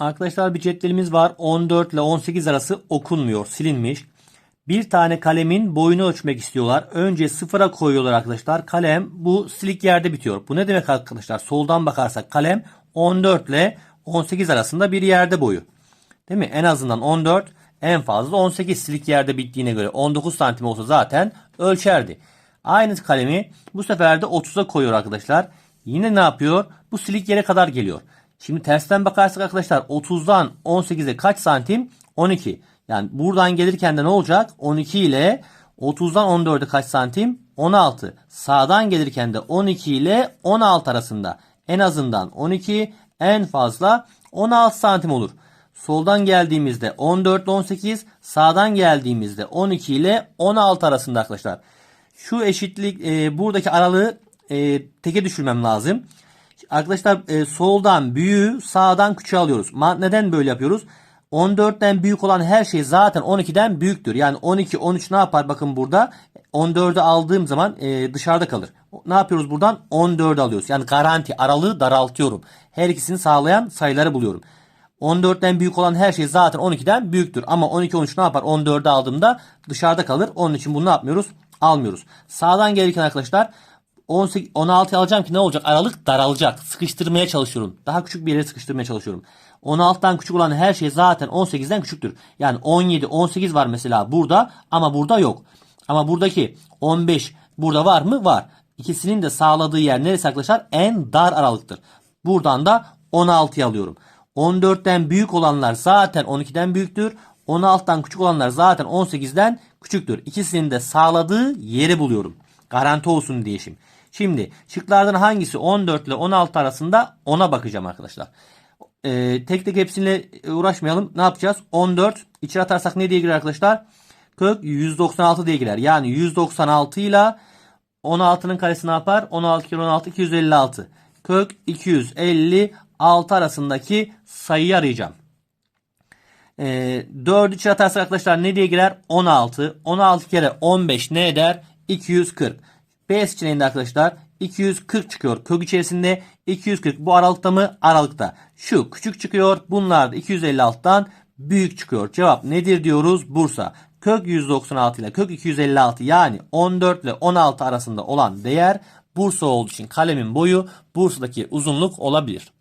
Arkadaşlar bir cetvelimiz var. 14 ile 18 arası okunmuyor. Silinmiş. Bir tane kalemin boyunu ölçmek istiyorlar. Önce sıfıra koyuyorlar arkadaşlar. Kalem bu silik yerde bitiyor. Bu ne demek arkadaşlar? Soldan bakarsak kalem 14 ile 18 arasında bir yerde boyu. Değil mi? En azından 14 en fazla 18 silik yerde bittiğine göre 19 santim olsa zaten ölçerdi. Aynı kalemi bu sefer de 30'a koyuyor arkadaşlar. Yine ne yapıyor? Bu silik yere kadar geliyor. Şimdi tersten bakarsak arkadaşlar 30'dan 18'e kaç santim? 12. Yani buradan gelirken de ne olacak? 12 ile 30'dan 14'e kaç santim? 16. Sağdan gelirken de 12 ile 16 arasında. En azından 12 en fazla 16 santim olur. Soldan geldiğimizde 14 ile 18, sağdan geldiğimizde 12 ile 16 arasında arkadaşlar. Şu eşitlik e, buradaki aralığı e, teke düşürmem lazım. Arkadaşlar e, soldan büyüğü sağdan küçüğü alıyoruz. Neden böyle yapıyoruz? 14'ten büyük olan her şey zaten 12'den büyüktür. Yani 12, 13 ne yapar? Bakın burada 14'ü aldığım zaman e, dışarıda kalır. Ne yapıyoruz buradan? 14'ü alıyoruz. Yani garanti aralığı daraltıyorum. Her ikisini sağlayan sayıları buluyorum. 14'ten büyük olan her şey zaten 12'den büyüktür. Ama 12, 13 ne yapar? 14'ü aldığımda dışarıda kalır. Onun için bunu ne yapmıyoruz? Almıyoruz. Sağdan gelirken arkadaşlar 18, 16 alacağım ki ne olacak? Aralık daralacak. Sıkıştırmaya çalışıyorum. Daha küçük bir yere sıkıştırmaya çalışıyorum. 16'dan küçük olan her şey zaten 18'den küçüktür. Yani 17, 18 var mesela burada ama burada yok. Ama buradaki 15 burada var mı? Var. İkisinin de sağladığı yer neresi arkadaşlar? En dar aralıktır. Buradan da 16'yı alıyorum. 14'ten büyük olanlar zaten 12'den büyüktür. 16'dan küçük olanlar zaten 18'den küçüktür. İkisinin de sağladığı yeri buluyorum. Garanti olsun diye şimdi. Şimdi şıklardan hangisi 14 ile 16 arasında ona bakacağım arkadaşlar. Ee, tek tek hepsiyle uğraşmayalım. Ne yapacağız? 14 içine atarsak ne diye girer arkadaşlar? Kök 196 diye girer. Yani 196 ile 16'nın karesi ne yapar? 16 kere 16 256. Kök 256 arasındaki sayıyı arayacağım. E, 4'ü içine atarsak arkadaşlar ne diye girer? 16. 16 kere 15 ne eder? 240. B seçeneğinde arkadaşlar 240 çıkıyor. Kök içerisinde 240 bu aralıkta mı? Aralıkta. Şu küçük çıkıyor. Bunlar da 256'dan büyük çıkıyor. Cevap nedir diyoruz? Bursa. Kök 196 ile kök 256 yani 14 ile 16 arasında olan değer Bursa olduğu için kalemin boyu Bursa'daki uzunluk olabilir.